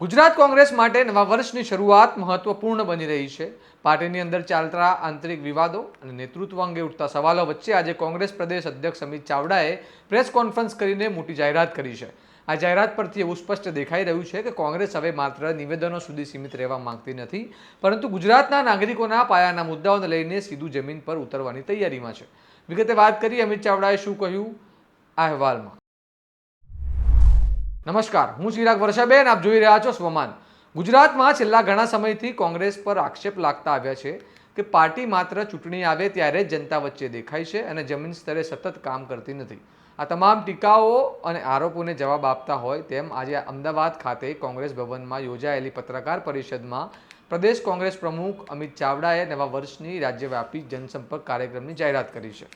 ગુજરાત કોંગ્રેસ માટે નવા વર્ષની શરૂઆત મહત્વપૂર્ણ બની રહી છે. પાર્ટીની અંદર ચાલતા આંતરિક વિવાદો અને નેતૃત્વ અંગે ઉઠતા સવાલો વચ્ચે આજે કોંગ્રેસ પ્રદેશ અધ્યક્ષ અમિત ચાવડાએ પ્રેસ કોન્ફરન્સ કરીને મોટી જાહેરાત કરી છે. આ જાહેરાત પરથી એવું સ્પષ્ટ દેખાઈ રહ્યું છે કે કોંગ્રેસ હવે માત્ર નિવેદનો સુધી સીમિત રહેવા માંગતી નથી, પરંતુ ગુજરાતના નાગરિકોના પાયાના મુદ્દાઓને લઈને સીધું જમીન પર ઉતરવાની તૈયારીમાં છે. વિગતે વાત કરી અમિત ચાવડાએ શું કહ્યું? આ અહેવાલમાં. નમસ્કાર, હું ચિરાગ વર્ષાબેન, આપ જોઈ રહ્યા છો સ્વમાન. ગુજરાતમાં છેલ્લા ઘણા સમયથી કોંગ્રેસ પર આક્ષેપ લાગતા આવ્યા છે કે પાર્ટી માત્ર ચૂંટણી આવે ત્યારે જ જનતા વચ્ચે દેખાય છે અને જમીન સ્તરે સતત કામ કરતી નથી. આ તમામ ટીકાઓ અને આરોપોને જવાબ આપતા હોય તેમ આજે અમદાવાદ ખાતે કોંગ્રેસ ભવનમાં યોજાયેલી પત્રકાર પરિષદમાં પ્રદેશ કોંગ્રેસ પ્રમુખ અમિત ચાવડાએ નવા વર્ષની રાજ્યવ્યાપી જનસંપર્ક કાર્યક્રમની જાહેરાત કરી છે.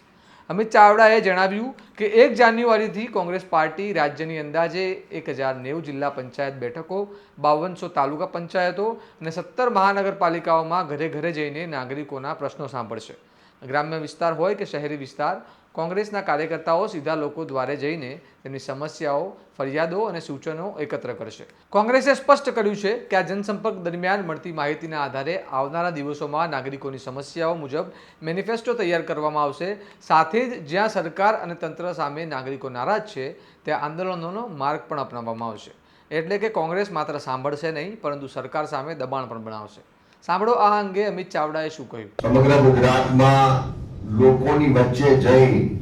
અમિત ચાવડાએ જણાવ્યું કે એક જાન્યુઆરીથી કોંગ્રેસ પાર્ટી રાજ્યની અંદાજે એક હજાર નેવું જિલ્લા પંચાયત બેઠકો, બાવનસો તાલુકા પંચાયતો અને સત્તર મહાનગરપાલિકાઓમાં ઘરે ઘરે જઈને નાગરિકોના પ્રશ્નો સાંભળશે. ગ્રામ્ય વિસ્તાર હોય કે શહેરી વિસ્તાર કોંગ્રેસના કાર્યકર્તાઓ સીધા લોકો દ્વારે જઈને તેમની સમસ્યાઓ, ફરિયાદો અને સૂચનો એકત્ર કરશે. કોંગ્રેસે સ્પષ્ટ કર્યું છે કે આ જનસંપર્ક દરમિયાન મળતી માહિતીના આધારે આવનારા દિવસોમાં નાગરિકોની સમસ્યાઓ મુજબ મેનિફેસ્ટો તૈયાર કરવામાં આવશે. સાથે જ જ્યાં સરકાર અને તંત્ર સામે નાગરિકો નારાજ છે, ત્યાં આંદોલનોનો માર્ગ પણ અપનાવવામાં આવશે. એટલે કે કોંગ્રેસ માત્ર સાંભળશે નહીં, પરંતુ સરકાર સામે દબાણ પણ બનાવશે. સાંભળો આ અંગે અમિત ચાવડાએ શું કહ્યું? સમગ્ર ગુજરાતમાં લોકોની વચ્ચે જઈ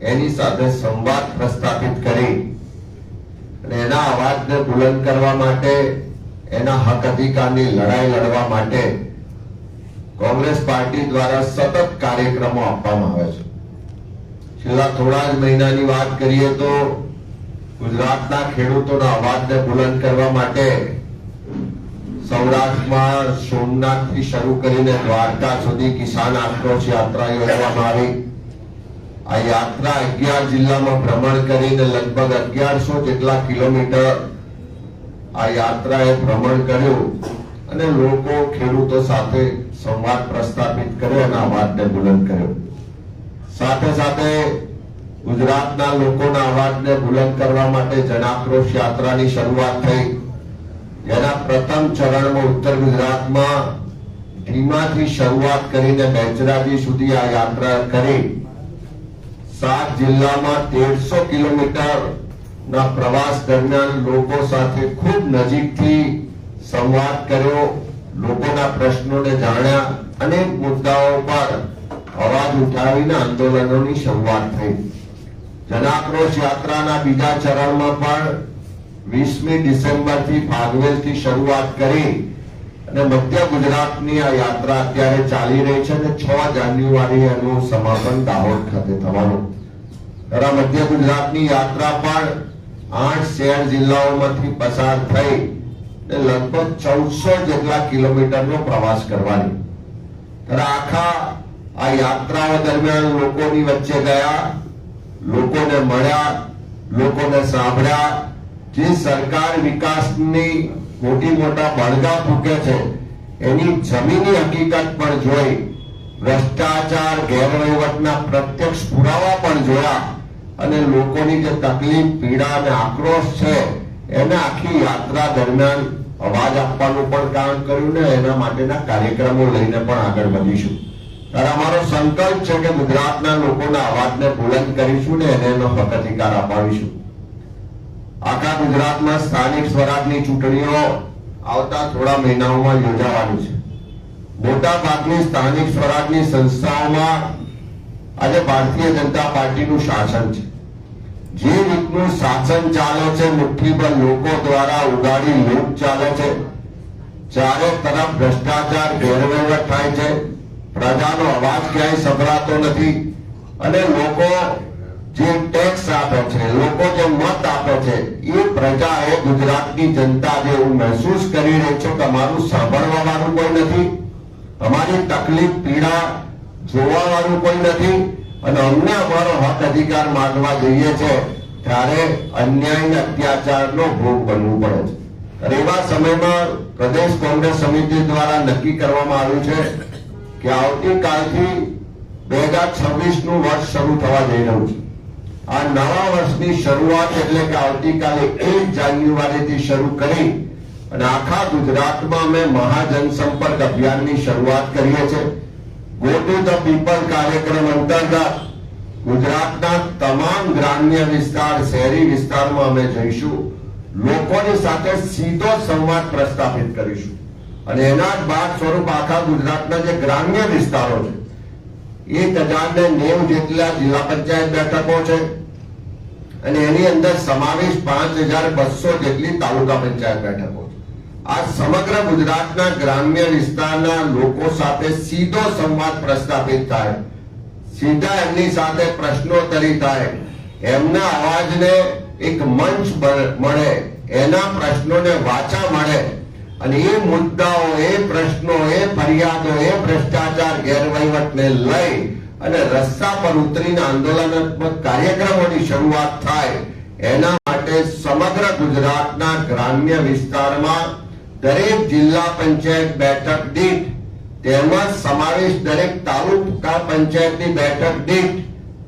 એની સાથે સંવાદ પ્રસ્થાપિત કરી અને એના અવાજને બુલંદ કરવા માટે, એના હક અધિકારની લડાઈ લડવા માટે કોંગ્રેસ પાર્ટી દ્વારા સતત કાર્યક્રમો આપવામાં આવે છે. છેલ્લા થોડા જ મહિનાની વાત કરીએ તો ગુજરાતના ખેડૂતોના અવાજને બુલંદ કરવા માટે સૌરાષ્ટ્રમાં સોમનાથથી શરૂ કરીને દ્વારકા સુધી કિસાન આક્રોશ યાત્રા યોજવામાં આવી. આ યાત્રા અગિયાર જિલ્લામાં ભ્રમણ કરીને લગભગ અગિયારસો જેટલા કિલોમીટર આ યાત્રાએ ભ્રમણ કર્યું અને લોકો ખેડૂતો સાથે સંવાદ પ્રસ્થાપિત કર્યો અને અવાજને બુલંદ કર્યો. સાથે સાથે ગુજરાતના લોકોના અવાજને બુલંદ કરવા માટે જનાક્રોશ યાત્રાની શરૂઆત થઈ. જેના પ્રથમ ચરણમાં ઉત્તર ગુજરાતમાં ધીમાથી શરૂઆત કરીને બેચરાજી સુધી આ યાત્રા કરી. સાત જિલ્લામાં તેરસો કિલોમીટર ના પ્રવાસ દરમિયાન લોકો સાથે ખૂબ નજીકથી સંવાદ કર્યો, લોકોના પ્રશ્નોને જાણ્યા, અનેક મુદ્દાઓ પર અવાજ ઉઠાવીને આંદોલનોની શરૂઆત થઈ. જનાક્રોશ યાત્રાના બીજા ચરણમાં પણ વીસમી ડિસેમ્બરથી શરૂઆત કરી અને મધ્ય ગુજરાતની આ યાત્રા અત્યારે ચાલી રહી છે અને છ જાન્યુઆરી એનું સમાપન દાહોદ ખાતે થવાનું. ત્યારે મધ્ય ગુજરાતની યાત્રા પણ આઠ શહેર જિલ્લાઓમાંથી પસાર થઈ લગભગ ચૌદસો જેટલા કિલોમીટરનો પ્રવાસ કરવાની. આખા આ યાત્રાઓ દરમિયાન લોકોની વચ્ચે ગયા, લોકોને મળ્યા, લોકોને સાંભળ્યા જે સરકાર વિકાસની મોટી મોટા બળગા ફૂકે છે, એની જમીની હકીકત પણ જોઈ, ભ્રષ્ટાચાર, ગેરવહીવટના પ્રત્યક્ષ પુરાવા પણ જોયા, અને લોકોની જે તકલીફ, પીડા અને આક્રોશ છે, એને આખી યાત્રા દરમિયાન અવાજ આપવાનું પણ કામ કર્યું ને એના માટેના કાર્યક્રમો લઈને પણ આગળ વધીશું. ત્યારે અમારો સંકલ્પ છે કે ગુજરાતના લોકોના અવાજને બુલંદ કરીશું ને એને એનો હક અધિકાર અપાવીશું. આખા ગુજરાતમાં સ્થાનિક સ્વરાજની ચૂંટણીઓ આવતા થોડા મહિનાઓમાં યોજાવાની છે. મોટા ભાગની સ્થાનિક સ્વરાજની સંસ્થાઓમાં આજે ભારતીય જનતા પાર્ટીનું શાસન છે. જે રીતનું શાસન ચાલે છે મુઠ્ઠીભર લોકો દ્વારા ઉગાડી લૂંટ ચાલે છે. ચારે તરફ ભ્રષ્ટાચાર, ગેરવહીવટ થાય છે. પ્રજાનો અવાજ ક્યાંય સંભળાતો નથી. અને લોકો જે ટેક્સ આપે છે, લોકો જે મત આપે છે, એ પ્રજા એ ગુજરાતની જનતા જે હું મહેસૂસ કરી રહી છું કે અમારું સાંભળવા વાળું કોઈ નથી, અમારી તકલીફ પીડા જોવા વાળું કોઈ નથી, અને અમને અમારો હક અધિકાર માંગવા જોઈએ છે, ત્યારે અન્યાય અત્યાચાર અત્યાચારનો ભોગ બનવું પડે છે. અને એવા સમયમાં પ્રદેશ કોંગ્રેસ સમિતિ દ્વારા નક્કી કરવામાં આવ્યું છે કે આવતીકાલથી બે હજાર છવ્વીસનું વર્ષ શરૂ થવા જઈ રહ્યું છે. આ નવા વર્ષની શરૂઆત એટલે કે આવતીકાલે એક જાન્યુઆરીથી શરૂ કરી અને આખા ગુજરાતમાં અમે મહાજનસંપર્ક અભિયાનની શરૂઆત કરીએ છીએ. ગો ટુ ધ પીપલ કાર્યક્રમ અંતર્ગત ગુજરાતના તમામ ગ્રામ્ય વિસ્તાર, શહેરી વિસ્તારમાં અમે જઈશું. લોકોની સાથે સીધો સંવાદ પ્રસ્થાપિત કરીશું. અને એના જ બાદ સ્વરૂપ આખા ગુજરાતના જે ગ્રામ્ય વિસ્તારો છે, એક હજાર ને નેવું જેટલા જિલ્લા પંચાયત બેઠકો છે અને એની અંદર સમાવેશ પાંચ હજાર બસો જેટલી તાલુકા પંચાયત બેઠકો આ સમગ્ર ગુજરાતના ગ્રામ્ય વિસ્તારના લોકો સાથે સીધો સંવાદ પ્રસ્થાપિત થાય, સીધા એમની સાથે પ્રશ્નોત્તરી થાય, એમના અવાજને એક મંચ મળે, એના પ્રશ્નોને વાચા મળે, અને એ મુદ્દાઓ, એ પ્રશ્નો, એ ફરિયાદો, એ ભ્રષ્ટાચાર, ગેરવહીવટને લઈ અને રસ્તા પર ઉતરીને આંદોલનાત્મક કાર્યક્રમોની શરૂઆત થાય, એના માટે સમગ્ર ગુજરાતના ગ્રામ્ય વિસ્તારમાં દરેક જિલ્લા પંચાયત બેઠક દીઠ તેમજ સમાવેશ દરેક તાલુકા પંચાયતની બેઠક દીઠ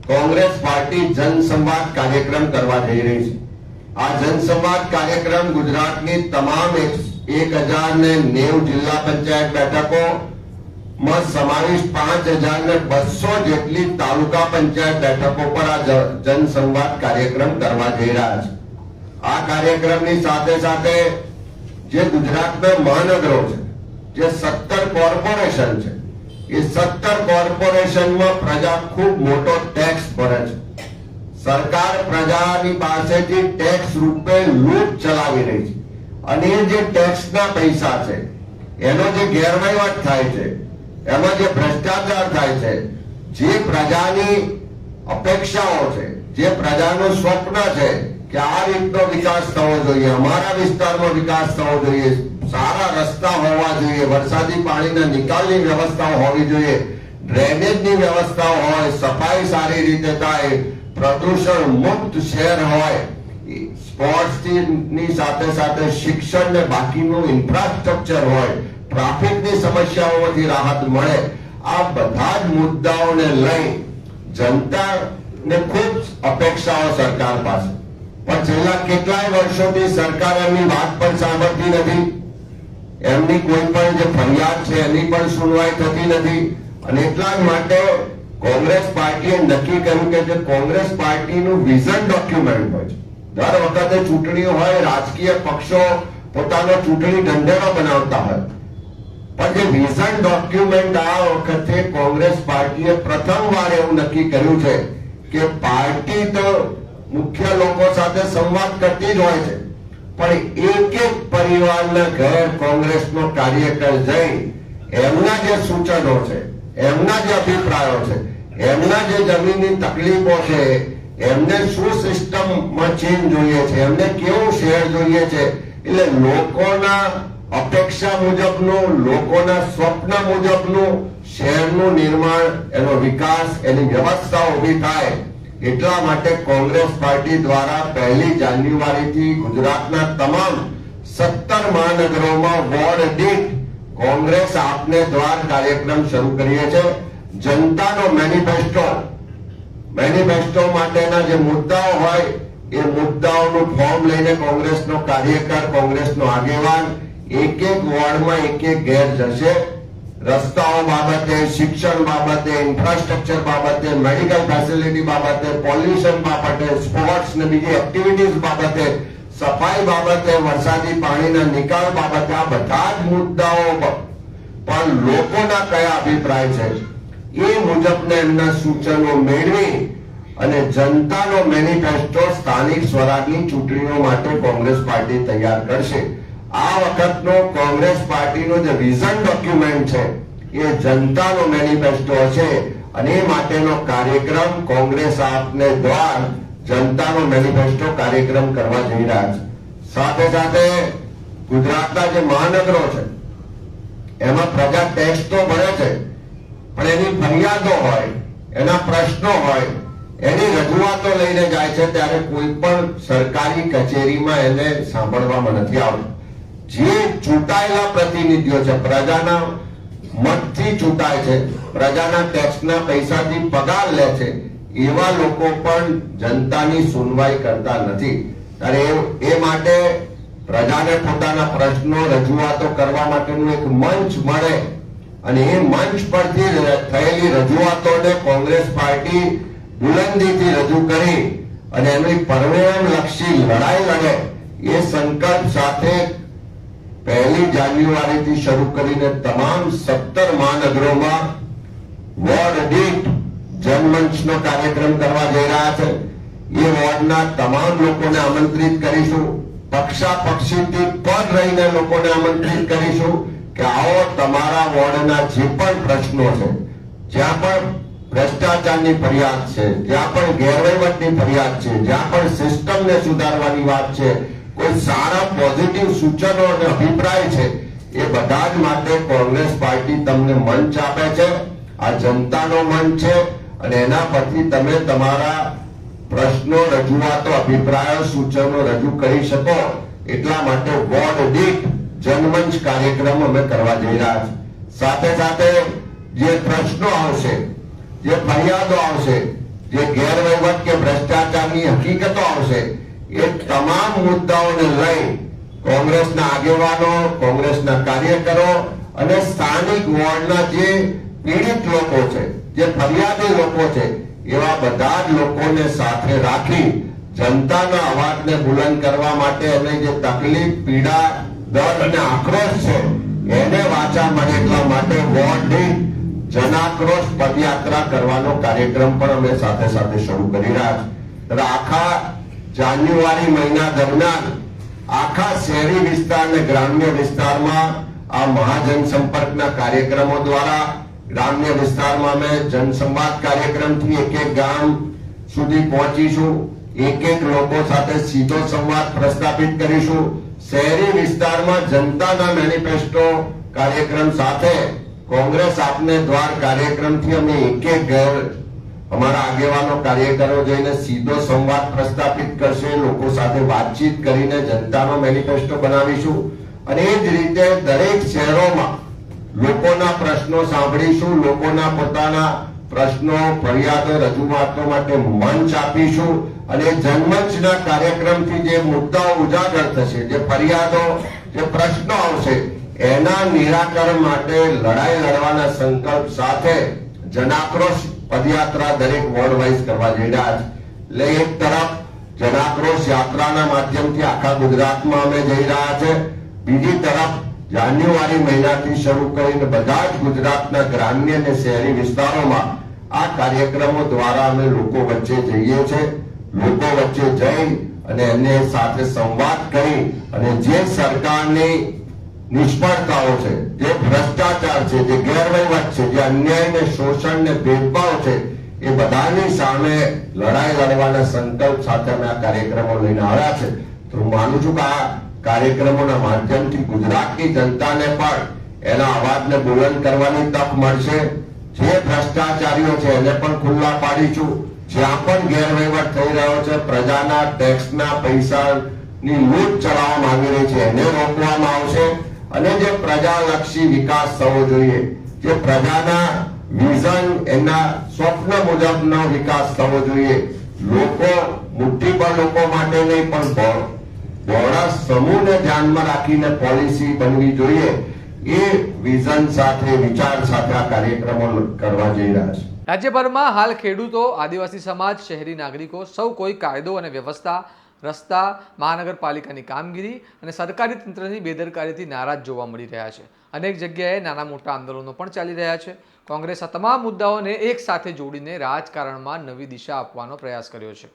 કોંગ્રેસ પાર્ટી જનસંવાદ કાર્યક્રમ કરવા જઈ રહી છે. આ જનસંવાદ કાર્યક્રમ ગુજરાતની તમામ એક હજાર ને નેવું જિલ્લા પંચાયત બેઠકો માં સમાવેશ પાંચ હજાર ને બસો જેટલી તાલુકા પંચાયત બેઠકો પર આ જનસંવાદ કાર્યક્રમ કરવા જઈ રહ્યા છે. આ કાર્યક્રમની સાથે સાથે જે ગુજરાતના મહાનગરો છે, જે સત્તર કોર્પોરેશન છે, એ સત્તર કોર્પોરેશનમાં પ્રજા ખૂબ મોટો ટેક્સ ભરે છે. સરકાર પ્રજાની પાસેથી ટેક્સ રૂપે લૂંટ ચલાવી રહી છે. અને એ જે ટેક્સના પૈસા છે, એનો જે ગેરવહીવટ થાય છે એમાં જે ભ્રષ્ટાચાર થાય છે, જે પ્રજાની અપેક્ષાઓ છે, જે પ્રજાનું સ્વપ્ન છે કે આ રીતનો વિકાસ થવો જોઈએ, અમારા વિસ્તારનો વિકાસ થવો જોઈએ, સારા રસ્તા હોવા જોઈએ, વરસાદી પાણીના નિકાલની વ્યવસ્થાઓ હોવી જોઈએ, ડ્રેનેજની વ્યવસ્થાઓ હોય, સફાઈ સારી રીતે થાય, પ્રદૂષણ મુક્ત શહેર હોય સ્પોર્ટ્સની સાથે સાથે શિક્ષણ ને બાકીનું ઇન્ફ્રાસ્ટ્રક્ચર હોય ટ્રાફિકની સમસ્યાઓમાંથી રાહત મળે. આ બધા જ મુદ્દાઓને લઈ જનતાને ખૂબ અપેક્ષાઓ સરકાર પાસે. પણ છેલ્લા કેટલાય વર્ષોથી સરકાર એમની વાત પણ સાંભળતી નથી. એમની કોઈ પણ જે ફરિયાદ છે એની પણ સુનવાઈ થતી નથી. અને એટલા જ માટે કોંગ્રેસ પાર્ટીએ નક્કી કર્યું કે જે કોંગ્રેસ પાર્ટીનું વિઝન ડોક્યુમેન્ટ હોય છે. દર વખતે ચૂંટણીઓ હોય, રાજકીય પક્ષો પોતાનો ચૂંટણી ઢંઢેરો બનાવતા હોય. પણ વિઝન ડોક્યુમેન્ટ આ વખતે કોંગ્રેસ પાર્ટીએ પ્રથમવાર એવું નક્કી કર્યું છે કે પાર્ટી તો મુખ્ય લોકો સાથે સંવાદ કરતી જ હોય છે. પણ એક એક પરિવારના ઘર કોંગ્રેસનો કાર્યકર જઈ એમના જે સૂચનો છે, એમના જે અભિપ્રાયો છે, એમના જે જમીનની તકલીફો છે, એમને શું સિસ્ટમમાં ચેન્જ જોઈએ છે, એમને કેવું શહેર જોઈએ છે, એટલે લોકોના અપેક્ષા મુજબનું, લોકોના સ્વપ્ન મુજબનું, શહેરનું નિર્માણ, એનો વિકાસ, એની વ્યવસ્થા ઊભી થાય એટલા માટે કોંગ્રેસ પાર્ટી દ્વારા પહેલી જાન્યુઆરીથી ગુજરાતના તમામ સત્તર મહાનગરોમાં વોર્ડ દીઠ કોંગ્રેસ આપને દ્વાર કાર્યક્રમ શરૂ કરીએ છે. જનતાનો મેનિફેસ્ટો મેનિફેસ્ટો માટેના જે મુદ્દાઓ હોય, એ મુદ્દાઓનું ફોર્મ લઈને કોંગ્રેસનો કાર્યકર, કોંગ્રેસનો આગેવાન એક એક વોર્ડમાં એક એક ઘેર જશે. રસ્તાઓ બાબતે, શિક્ષણ બાબતે ઇન્ફ્રાસ્ટ્રક્ચર બાબતે મેડિકલ ફેસિલિટી બાબતે પોલ્યુશન બાબતે સ્પોર્ટ્સ ને બીજી એક્ટિવિટીઝ બાબતે, સફાઈ બાબતે, વરસાદી પાણીના નિકાલ બાબતે, આ બધા જ મુદ્દાઓ પણ લોકોના કયા અભિપ્રાય છે? એ મુજબને એમના સૂચનો મેળવી અને જનતાનો મેનિફેસ્ટો સ્થાનિક સ્વરાજની ચૂંટણીઓ માટે કોંગ્રેસ પાર્ટી તૈયાર કરશે. આ વખતનો કોંગ્રેસ પાર્ટીનો જે વિઝન ડોક્યુમેન્ટ છે, એ જનતાનો મેનિફેસ્ટો છે અને એ માટેનો કાર્યક્રમ કોંગ્રેસ આપને દ્વાર જનતાનો મેનિફેસ્ટો કાર્યક્રમ કરવા જઈ રહ્યા છે. સાથે સાથે ગુજરાતના જે મહાનગરો છે, એમાં પ્રજા ટેક્સ તો ભરે છે, પણ એની ફરિયાદો હોય, એના પ્રશ્નો હોય, એની રજૂઆતો લઈને જાય છે, ત્યારે કોઈ પણ સરકારી કચેરીમાં એને સાંભળવામાં નથી આવતું. જે ચૂંટાયેલા પ્રતિનિધિઓ છે, પ્રજાના મતથી ચૂંટાય છે, પ્રજાના ટેક્સના પૈસાથી પગાર લે છે, એવા લોકો પણ જનતાની સુનવાઈ કરતા નથી. ત્યારે એ- માટે પ્રજાને પોતાના પ્રશ્નો રજૂઆતો કરવા માટેનું એક મંચ મળે. અને એ મંચ પરથી થયેલી રજૂઆતોને કોંગ્રેસ પાર્ટી બુલંદીથી રજૂ કરી અને એમની પરિણામલક્ષી લડાઈ લડે. એ સંકલ્પ સાથે પહેલી જાન્યુઆરીથી શરૂ કરીને તમામ સત્તર મહાનગરોમાં વોર્ડ દીઠ જનમંચનો કાર્યક્રમ કરવા જઈ રહ્યા છે. એ વોર્ડના તમામ લોકોને આમંત્રિત કરીશું. પક્ષાપક્ષીથી પણ રહીને લોકોને આમંત્રિત કરીશું કે આવો તમારા વોર્ડના જે પણ પ્રશ્નો છે, જ્યાં પણ ભ્રષ્ટાચારની ફરિયાદ છે, જ્યાં પણ ગેરવહીવટની ફરિયાદ છે, જ્યાં પણ સિસ્ટમને સુધારવાની વાત છે કોઈ સારા પોઝિટિવ સૂચનો અને અભિપ્રાય છે, એ બધા જ માટે કોંગ્રેસ પાર્ટી તમને મંચ આપે છે. આ જનતાનો મંચ છે અને એના પરથી તમે તમારા પ્રશ્નો, રજૂઆતો, અભિપ્રાયો, સૂચનો રજૂ કરી શકો. એટલા માટે વોર્ડ દીઠ જનમંચ કાર્યક્રમ અમે કરવા જઈ રહ્યા છીએ. સાથે સાથે જે પ્રશ્નો આવશે, જે ફરિયાદો આવશે, જે ગેરવહીવટ કે ભ્રષ્ટાચારની હકીકતો આવશે એ તમામ મુદ્દાઓને લઈ કોંગ્રેસના આગેવાનો, કોંગ્રેસના કાર્યકરો અને સ્થાનિક વોર્ડના જે પીડિત લોકો છે, જે ફરિયાદી લોકો છે, એવા બધા જ લોકોને સાથે રાખી જનતાના અવાજને બુલંદ કરવા માટે અને જે તકલીફ, પીડા, દર્દ અને આક્રોશ છે, એને વાચા મળે એટલા માટે વોર્ડ જનાક્રોશ પદયાત્રા કરવાનો કાર્યક્રમ પણ અમે સાથે સાથે શરૂ કરી રહ્યા છીએ આખા જાન્યુઆરી મહિના દરમિયાન આખા શહેરી વિસ્તાર અને ગ્રામ્ય વિસ્તારમાં આ મહાજન સંપર્કના કાર્યક્રમો દ્વારા ગ્રામ્ય વિસ્તારમાં અમે જનસંવાદ કાર્યક્રમથી એક એક ગામ સુધી પહોંચીશું. એક એક લોકો સાથે સીધો સંવાદ પ્રસ્થાપિત કરીશું. શહેરી વિસ્તારમાં જનતાના મેનિફેસ્ટો કાર્યક્રમ સાથે કોંગ્રેસ આપને દ્વાર કાર્યક્રમથી અમે એક એક ઘર અમારા આગેવાનો કાર્યકરો જઈને સીધો સંવાદ પ્રસ્થાપિત કરશે, લોકો સાથે વાતચીત કરીને જનતાનો મેનિફેસ્ટો બનાવીશું અને એ જ રીતે દરેક શહેરોમાં લોકોના પ્રશ્નો સાંભળીશું, લોકોના પોતાના પ્રશ્નો, ફરિયાદો રજૂઆતો માટે મંચ આપીશું અને જનમંચના કાર્યક્રમથી જે મુદ્દાઓ ઉજાગર થશે, જે ફરિયાદો, જે પ્રશ્નો આવશે, એના નિરાકરણ માટે લડાઈ લડવાના સંકલ્પ સાથે જનાક્રોશ પદયાત્રા દરેક વોર્ડ વાઇઝ કરવા જઈ રહ્યા છે. એટલે એક તરફ જનાક્રોશ યાત્રાના માધ્યમથી આખા ગુજરાતમાં અમે જઈ રહ્યા છે. બીજી તરફ જાન્યુઆરી મહિનાથી શરૂ કરીને બધા જ ગુજરાતના ગ્રામ્ય અને શહેરી વિસ્તારોમાં આ કાર્યક્રમો દ્વારા અમે લોકો વચ્ચે જઈએ છીએ લોકો વચ્ચે જઈ અને એમને સાથે સંવાદ કરી અને જે સરકારની નિષ્ફળતાઓ છે, જે ભ્રષ્ટાચાર છે, જે ગેરવહીવટ છે, જે અન્યાય ને શોષણ ને ભેદભાવ છે, એ બધાની સામે લડાઈ લડવાના સંકલ્પ સાથે અમે આ કાર્યક્રમો લઈને આવ્યા છે. તો હું માનું છું કે આ કાર્યક્રમોના માધ્યમથી ગુજરાતની જનતાને પણ એના અવાજને બુલંદ કરવાની તક મળશે. જે ભ્રષ્ટાચારીઓ છે, એને પણ ખુલ્લા પાડીશું જ્યાં પણ ગેરવહીવટ થઈ રહ્યો છે, પ્રજાના ટેક્સના પૈસાની લૂંટ ચલાવવામાં આવી રહી છે, એને રોકવામાં આવશે. અને જે પ્રજાલક્ષી વિકાસ થવો જોઈએ, જે પ્રજાના વિઝન એના સ્વપ્ન મુજબનો વિકાસ થવો જોઈએ. લોકો મુઠ્ઠીભર લોકો માટે નહીં, પણ બહોળા સમૂહને ધ્યાનમાં રાખીને પોલિસી બનવી જોઈએ. એ વિઝન સાથે, વિચાર સાથે આ કાર્યક્રમો કરવા જઈ રહ્યા છે. રાજ્યભરમાં હાલ ખેડૂતો, આદિવાસી સમાજ, શહેરી નાગરિકો સૌ કોઈ કાયદો અને વ્યવસ્થા રસ્તા, મહાનગરપાલિકાની કામગીરી અને સરકારી તંત્રની બેદરકારીથી નારાજ જોવા મળી રહ્યા છે. અનેક જગ્યાએ નાના મોટા આંદોલનો પણ ચાલી રહ્યા છે. કોંગ્રેસ આ તમામ મુદ્દાઓને એક સાથે જોડીને રાજકારણમાં નવી દિશા આપવાનો પ્રયાસ કર્યો છે.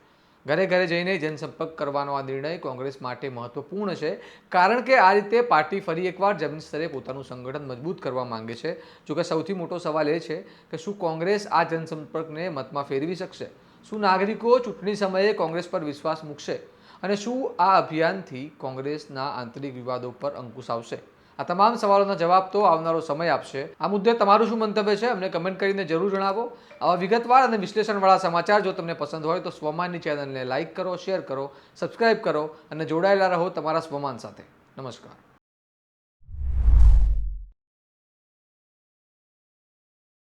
ઘરે ઘરે જઈને જનસંપર્ક કરવાનો આ નિર્ણય કોંગ્રેસ માટે મહત્વપૂર્ણ છે, કારણ કે આ રીતે પાર્ટી ફરી એકવાર જમીન સ્તરે પોતાનું સંગઠન મજબૂત કરવા માંગે છે. જોકે સૌથી મોટો સવાલ એ છે કે શું કોંગ્રેસ આ જનસંપર્કને મતમાં ફેરવી શકશે? શું નાગરિકો ચૂંટણી સમયે કોંગ્રેસ પર વિશ્વાસ મૂકશે? અને શું આ અભિયાનથી કોંગ્રેસના આંતરિક વિવાદો પર અંકુશ આવશે? આ તમામ સવાલોના જવાબ તો આવનારો સમય આપશે. આ મુદ્દે તમારું શું મંતવ્ય છે, અમને કમેન્ટ કરીને જરૂર જણાવો. આવા વિગતવાર અને વિશ્લેષણવાળા સમાચાર જો તમને પસંદ હોય તો સ્વમાનની ચેનલને લાઇક કરો, શેર કરો, સબસ્ક્રાઇબ કરો અને જોડાયેલા રહો તમારા સ્વમાન સાથે. નમસ્કાર.